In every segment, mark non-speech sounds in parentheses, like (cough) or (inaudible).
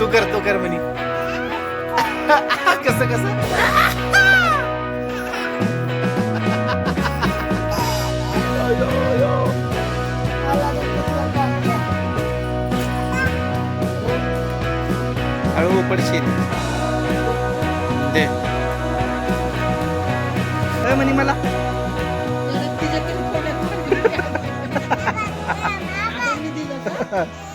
तू कर तू कर म्हणे. कसं कसं? हळू पडशील दे. म्हणे मला. (laughs)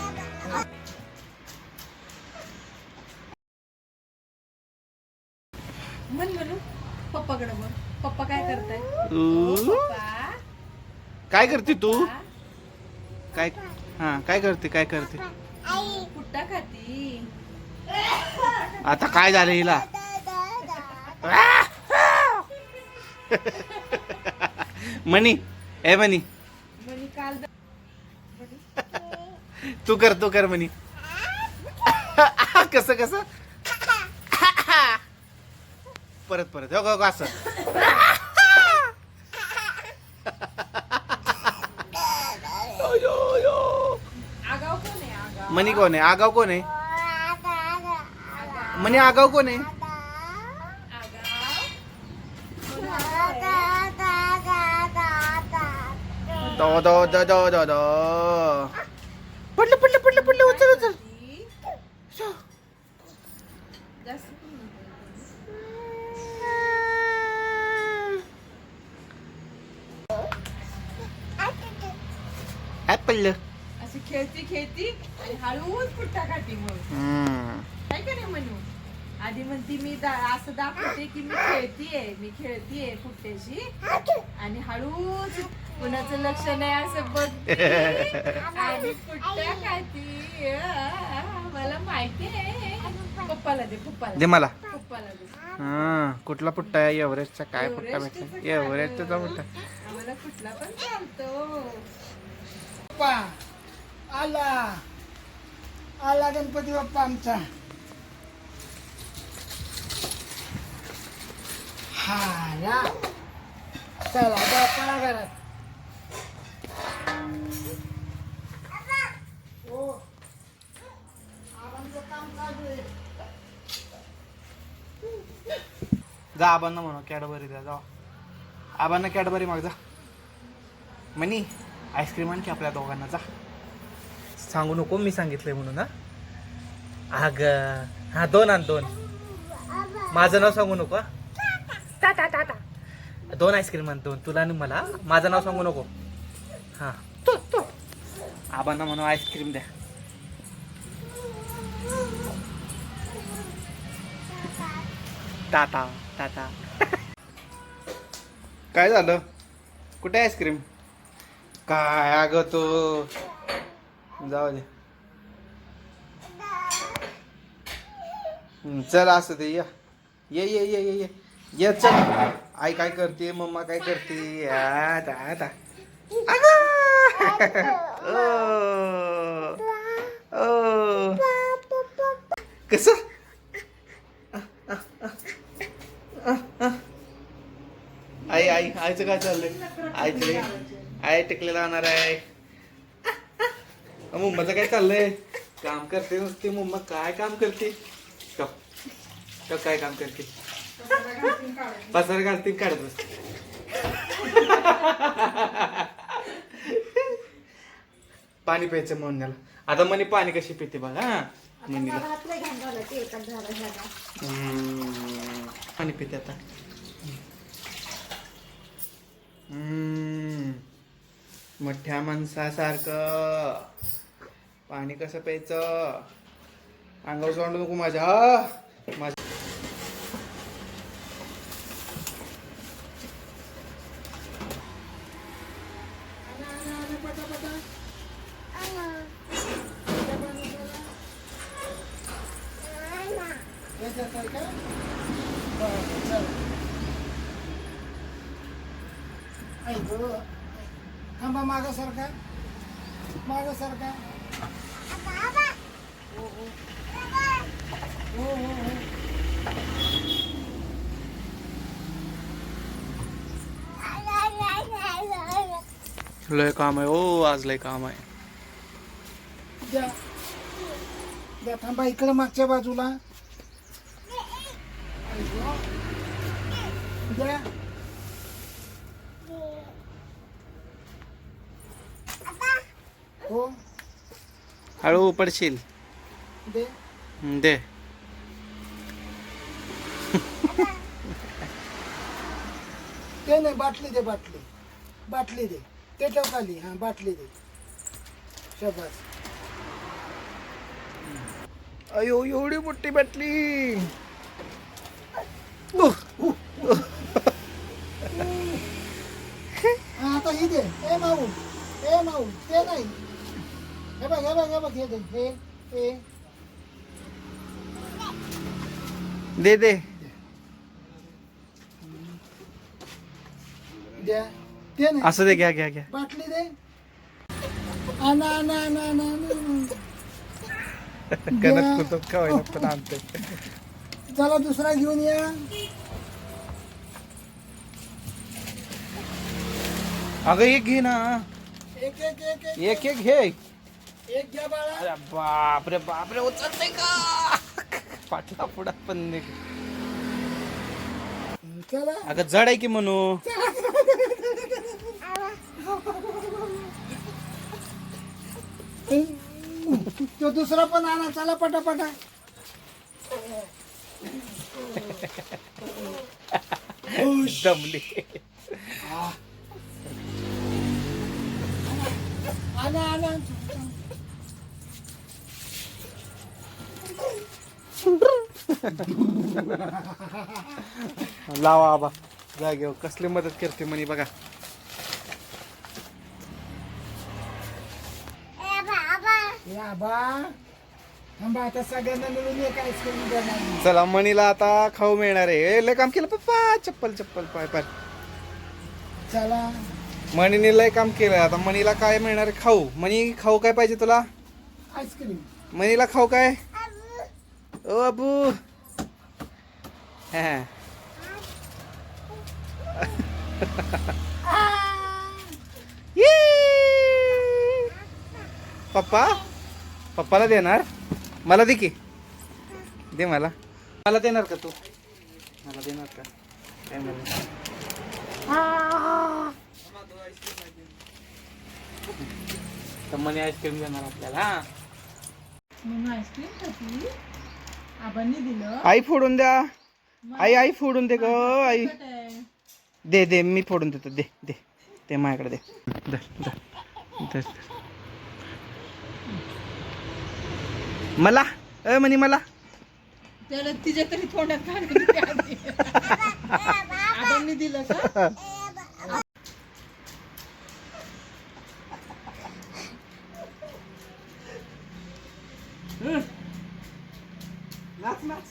म्हण म्हणू पप्पाकडे बघ पप्पा काय करताय? ऊ, पप्पा? काय करते तू? काय हा काय करते काय करते? कुट्टा खाती? आता काय झालं हिला? मनी ए मनी. म्हणे काल द- तू कर तू कर म्हणी कसं कसं? परत परत. हो हो, असं. आगाव कोण आहे? आगाव मनी कोण आहे? आगाव कोण आहे? मनी आगाव कोण आहे? दो दो दो दो दो दो. पडलं पडलं पडलं पडलं. उचल उचल जास्त पण नको. ऍपल अशी खेळती खेळती आणि हळूच कुट्टा खाती मग. काय का नाही म्हणू आधी म्हणती मी दा- असं दाखवते की मी खेळतीये मी खेळतीये कुट्ट्याशी आणि हळूच कुणाचं लक्ष नाही असं बघते. आणि कुट्ट्या खाती अं, मला माहिती आहे. पप्पाला दे पप्पाला दे मला. पप्पाला दे. हा कुठला पुट्टा आहे? एव्हरेस्टचा काय पुट्टा भेटला? एव्हरेस्टचा? पुट्टा. आम्हाला कुठला पण चालतो. बाप्पा आला. आला गणपती बाप्पा आमचा. हा या चला बाप्पाला घरात. हो. जा आबांना म्हणा कॅडबरी द्या जा. आबांना कॅडबरी माग जा. मनी. आईस्क्रीम आणखी आपल्या दोघांना जा. सांगू नको मी सांगितलंय म्हणून हा. अग हा दोन आण दोन. माझं नाव सांगू नको हा? टा टा टा टा दोन आईस्क्रीम आण दोन. तुला आणि मला. माझं नाव सांगू नको. हा. तो तो. आबांना म्हणून आईस्क्रीम द्या. टाटा टाटा (laughs) काय झालं? कुठे आईस्क्रीम? काय अगं तो? जाऊ दे. चल असं ते ये. ये ये ये ये ये. ये चल. आई काय करते? मम्मा काय करते? आता आता. ता. ओ, ओ. कसं? आई आई आईचं काय चाललंय? आईचं आई टिकले लावणार आहे. मुंबाचं काय चाललंय? काम करते नुसते मुंबा काय काम करते? टप काय काम करते? पसार घालते काढत बसते. पाणी प्यायचं म्हणण्याला आता मनी पाणी कशी पिते बघा मनीला. पाणी पिते आता. मोठ्या माणसासारखं. पाणी कसं प्यायचं? अंगावर सोडू नको माझ्या. माझ्या थांबा मागं सरका मागं सरका हो हो हो हो. हो लय काम आहे. ओ आज लय काम आहे. द्या. द्या थांबा इकडे मागच्या बाजूला. द्या. हो. हळू पडशील दे. दे. ते नाही बाटली दे बाटली. बाटली दे. ते ठेव खाली. हा बाटली दे. शबास. अयो एवढी मोठी बाटली. हा आता ही दे. ए माऊ. ए माऊ. ते नाही. हे बघ हे बघ हे बघ हे दे हे हे. दे दे. द्या. ते नाही असं दे घ्या घ्या घ्या. बाटली दे. आणा आणा आणा आणा आणा. गणत कुतुब का होईना पण आणते. चला दुसरा घेऊन या. अगं एक घे ना. एक एक एक एक. एक एक घे एक घ्या बाळा. अरे बापरे बापरे उचलते का? पाटला पुढा पण. चला. अगं जड आहे की म्हणू तो दुसरा पण आणा चला पटापटा. (laughs) दमली. आणा आणा. लावा आबा. जागेवर कसली मदत करते म्हणे बघा. या बा थांबा आता सगळ्यांना मिळून एक आईस्क्रीम देणार चला मणीला आता खाऊ मिळणार आहे. ए, लय काम केलं. पप्पा चप्पल चप्पल. पाय पाय. चला. मणीने लय काम केलं आता मणीला काय मिळणार आहे? खाऊ. मणी खाऊ काय पाहिजे तुला? आईस्क्रीम मणीला खाऊ काय? ओ अबू. (laughs) हा. पप्पा पप्पाला देणार? मला दे की. दे मला. मला देणार का तू? मला देणार का? काय मला तर मनी आईस्क्रीम देणार आपल्याला आईस्क्रीम खाती? आबांनी दिलं. आई फोडून द्या. आई आई फोडून दे ग आई. दे दे मी फोडून देतो. दे दे ते माझ्याकडे दे. मला? अ म्हणे मला? त्याला तिच्या तरी तोंडात. (laughs) आबांनी दिलं का (laughs) नाच नाच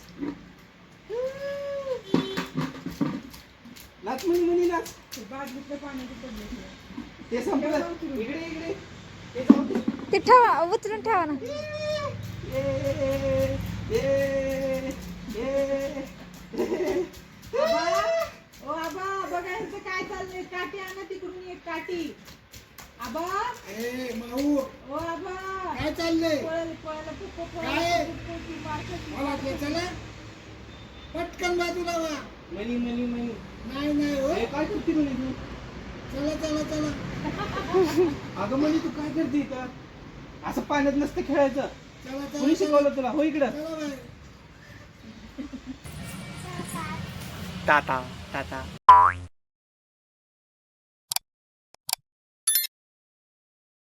नाच म्हणे म्हणे नाच ते संपलं. इकडे इकडे. ते जाऊ दे. ते ठेवा उचलून ठेवा ना. आबा, ओ आबा बघा यांचं काय चाललंय. काठी आणा तिकडून एक काठी. आबा. ए माऊ. ओ आबा. काय चाललंय? पुप्पो काय? मला चला पटकन बाजूला वा. मनी मनी मनी नाही नाही हो. काय करते म्हणे तू? चला चला चला. अगं म्हणे तू काय करते इथं? असं पाण्यात नसतं खेळायचं. चला कोणी चला. शिकवलं तुला? हो इकडं. चला टाटा टाटा.